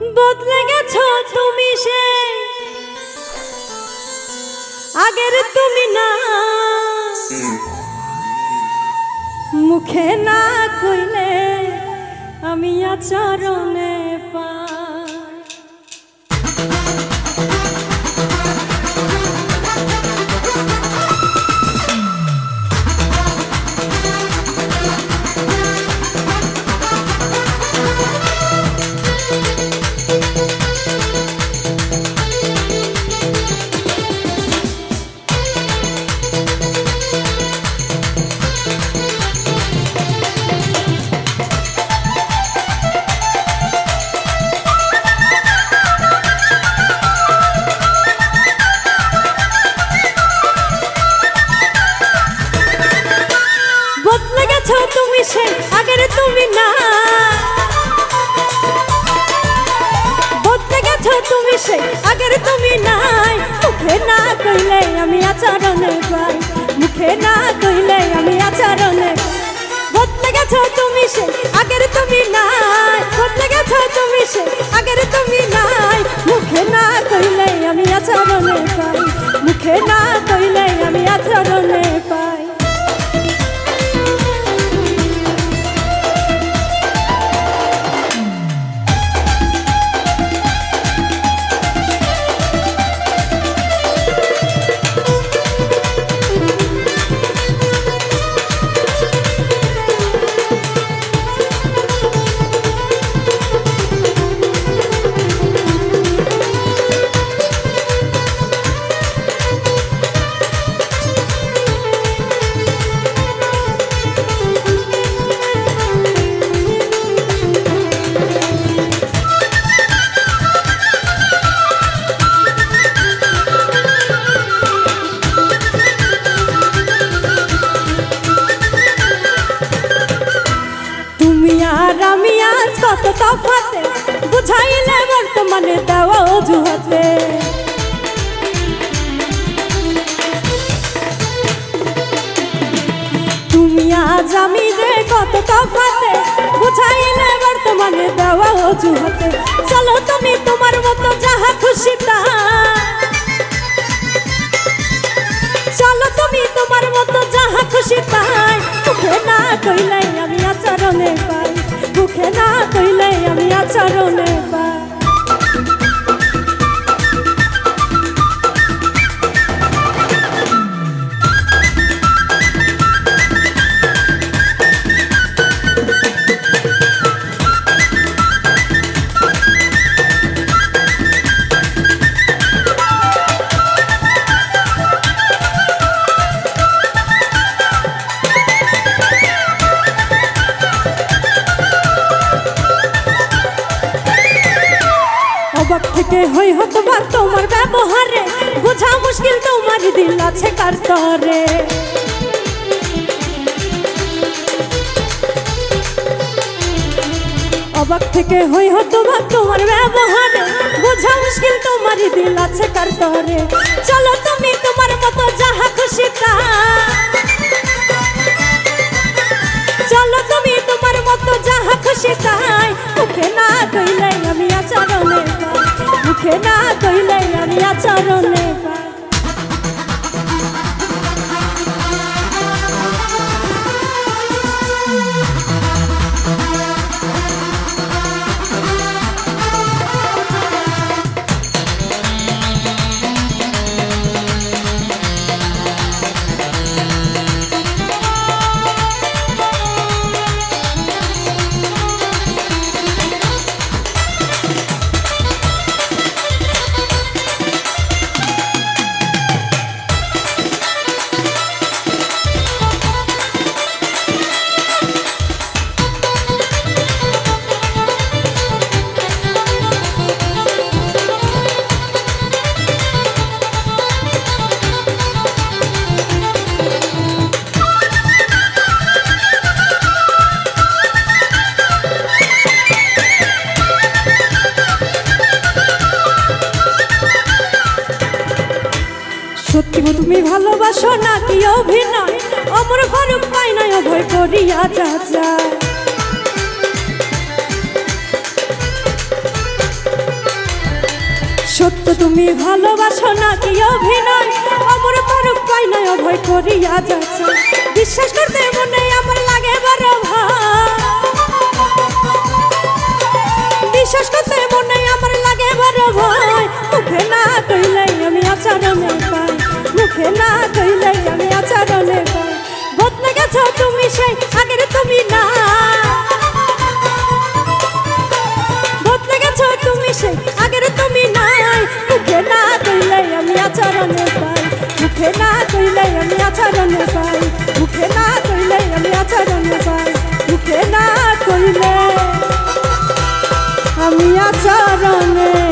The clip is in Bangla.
বদলে গেছো তুমি সে। আগের তুমি না। মুখে না কইলে আমি আচরণে পাই গেছো তুমি সে আগের তুমি না। বদলে গেছো তুমি সে আগের তুমি নাই। মুখে না কইলে আমি আচরণে পাই। মুখে না কইলে আমি আচরণে বদলে গেছো তুমি সে আগের তুমি নাই। বদলে গেছো তুমি সে আগের তুমি নাই। আর আমি আজ কত তফাতে বুঝাইলে বর্তমানে দেওয়া অজুহাতে। তুমি আজ আমি যে কত তফাতে বুঝাইলে বর্তমানে দেওয়া অজুহাতে, চলো তুমি তোমার মতো যাহা খুশি তা। চলো তুমি তোমার মতো যাহা খুশি তাই না কইলে আমি আচরণে পাই। মুখে না কইলে আমি আচরণে পাই থেকে হই হতো বা তোমার ব্যবহারে। বোঝা মুশকিল তোমার দিল আছে কার তরে। অবাক থেকে হই হতো বা তোমার ব্যবহারে। বোঝা মুশকিল তোমার দিল আছে কার তরে। চলো তুমি তোমার মতো যাহা খুশি তা। চলো তুমি তোমার মতো যাহা খুশি তাই। মুখে না কইলে আমি আচরণে মুখে না কইলে আমি আচরণে পাই সত্যি তুমি ভালোবাসো না কি অভিনয়? অমর ফারুক পাই নাই অভয় করিয়া যা যা সত্য তুমি ভালোবাসো না কি অভিনয়? অমর পরক পাই না অভয় করিয়া যা বিশ্বাস আমি আচরণে